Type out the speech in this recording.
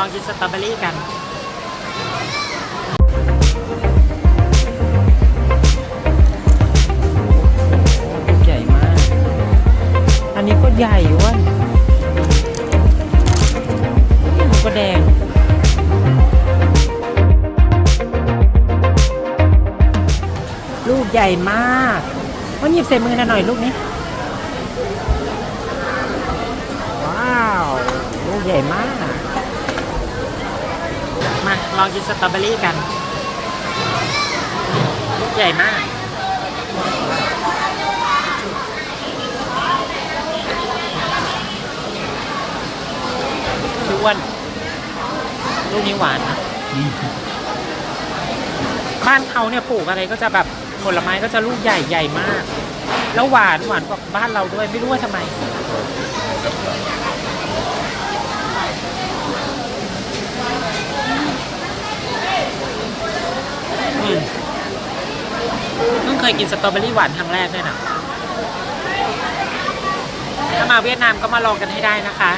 ลองกินสตรอเบอรี่กันลูกใหญ่มาก อันนี้ก็ใหญ่เวะมันก็แดงลูกใหญ่มากมันหยิบใส่มือหน่อยลูกนี้ ว้าว ลูกใหญ่มาก ลองกินสตรอเบอรี่กันลูกใหญ่มากพี่อ้วนลูกนี้หวานนะบ้านเขาเนี่ยปลูกอะไรก็จะแบบผลไม้ก็จะลูกใหญ่ใหญ่มาก แล้วหวานหวานกว่าบ้านเราด้วยไม่รู้ว่าทำไม อืมเพิ่งเค ยกินสตรอเบอรี่หวานครั้งแรกด้วยนะ ถ้ามาเวียดนามก็มาลองกันให้ได้นะคะ